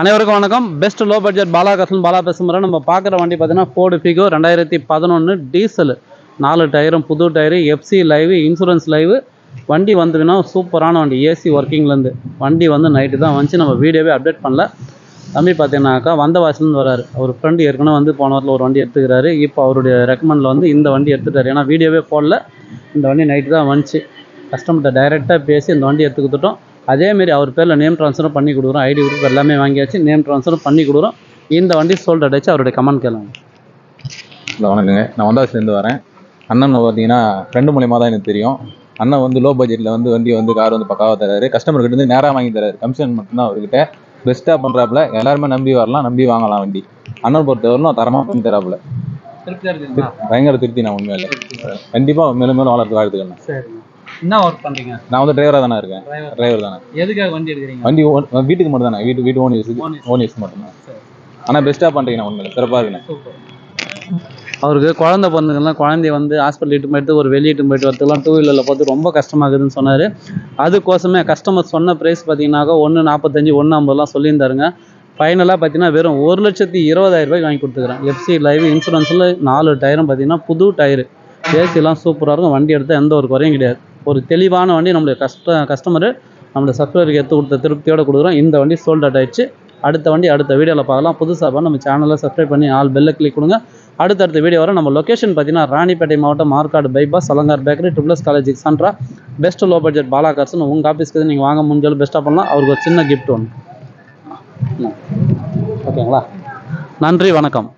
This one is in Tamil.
அனைவருக்கும் வணக்கம். பெஸ்ட் லோ பட்ஜெட் பாலா கசன் பாலா பேசுகிறேன் நம்ம பார்க்குற வண்டி பார்த்தீங்கன்னா ஃபோர்டு ஃபிகோ ரெண்டாயிரத்தி பதினொன்று டீசல் நாலு டயரும் புது tyre FC live insurance live வண்டி வந்துங்கன்னா சூப்பரான வண்டி. ஏசி ஒர்க்கிங்லேருந்து வண்டி வந்து நைட்டு தான் வந்துச்சு. நம்ம வீடியோவே அப்டேட் பண்ணல. தம்பி பார்த்தீங்கன்னாக்கா வந்த வாசலேருந்து வராரு. அவர் ஃப்ரெண்டு ஏற்கனவே வந்து போன வாரத்தில் ஒரு வண்டி எடுத்துக்கிறாரு. இப்போ அவருடைய ரெக்கமெண்டில் வந்து இந்த வண்டி எடுத்துட்டாரு. ஏன்னா வீடியோவே போடல. இந்த வண்டி நைட்டு தான் வந்துச்சு. கஸ்டமர்கிட்ட டைரெக்டாக பேசி இந்த வண்டி எடுத்து கொடுத்துட்டோம். அதேமாரி அவர் பேரில் நேம் ட்ரான்ஸ்ஃபரும் பண்ணி கொடுக்குறோம். ஐடி குரூப் எல்லாமே வாங்கியாச்சு. நேம் ட்ரான்ஸ்ஃபரும் பண்ணி கொடுக்குறோம். இந்த வண்டி சோல்ட் அடிச்சு அவருடைய கமெண்ட் கேளுங்க. இல்லை வணக்கங்க. நான் வந்தாசிலேருந்து வரேன். அண்ணன் பார்த்தீங்கன்னா ஃப்ரெண்டு மூலியமாக தான் எனக்கு தெரியும். அண்ணன் வந்து லோ பட்ஜெட்டில் வந்து வண்டி வந்து கார் வந்து பக்காவாக தராரு. கஸ்டமர்கிட்ட இருந்து நேராக வாங்கி தராரு. கமிஷன் மட்டும்தான் அவர்கிட்ட. பெஸ்ட்டாக பண்ணுறாப்புல எல்லாருமே நம்பி வரலாம். நம்பி வாங்கலாம் வண்டி. அண்ணன் பொறுத்தவரைக்கும் தரமாக பண்ணி தராப்புல. பயங்கர திருப்தி நான் உண்மையில. கண்டிப்பாக மேலும் மேலும் வளர்த்து வாழ்த்துக்கணும் சரி. என்ன ஒர்க் பண்ணுறீங்க நான் வந்து டிரைவராக தானே இருக்கேன். டிரைவர் டிரைவர் தானே. எதுக்காக வண்டி எடுக்கிறீங்க? வண்டி வீட்டுக்கு மட்டும் தானே. வீட்டு வீட்டு ஓன் யூஸ். ஓன் யூஸ் மட்டும்தான் சரி. ஆனால் பெஸ்ட்டாக பண்ணுறீங்க நான் உண்மையில சிறப்பாக இருக்குண்ணே. அவருக்கு குழந்தை பிறந்ததுலாம் குழந்தைய வந்து ஹாஸ்பிட்டல் இட்டு போயிட்டு ஒரு வெளியே இட்டு போயிட்டு வரதுக்குலாம் டூ வீலரில் பார்த்து ரொம்ப கஷ்டமாகுதுன்னு சொன்னார். அதுக்கோசமே கஸ்டமர் சொன்ன ப்ரைஸ் பார்த்தீங்கன்னாக்கா ஒன்று நாற்பத்தஞ்சு ஒன்று ஐம்பதுலாம் சொல்லியிருந்தாருங்க. ஃபைனலாக பார்த்தீங்கன்னா வெறும் ஒரு லட்சத்தி இருபதாயிரம் ரூபாய்க்கு வாங்கி கொடுத்துக்கிறேன். எஃப்சி லைவ் இன்சூரன்ஸில் நாலு டயரும் பார்த்தீங்கன்னா புது டயரு ஏசிலாம் சூப்பராக இருக்கும். வண்டி எடுத்தால் எந்த ஒரு குறையும் கிடையாது. ஒரு தெளிவான வண்டி நம்மளுடைய கஷ்ட கஸ்டமரு நம்மளுடைய சப்ஸ்கிரைபருக்கு எடுத்து கொடுத்த திருப்தியோடு கொடுக்குறோம். இந்த வண்டி சோல்ட் அவுட் ஆயிடுச்சு. அடுத்த வண்டி அடுத்த வீடியோவில் பார்க்கலாம். புதுசாக நம்ம சேனலை சப்ஸ்கிரைப் பண்ணி ஆல் பெல்லை கிளிக் கொடுங்க. அடுத்தடுத்த வீடியோ வர நம்ம லொக்கேஷன் பார்த்தீங்கன்னா ராணிப்பேட்டை மாவட்டம் Markadu bypass Alankar bakery triples college சான்றா best low budget Bala கார்ஸ்னு உங்கள் ஆஃபீஸ்க்கு நீங்கள் வாங்க முடிஞ்சாலும் பெஸ்ட்டாக பண்ணலாம். அவருக்கு ஒரு சின்ன கிஃப்ட் ஒன்று ஓகேங்களா? நன்றி வணக்கம்.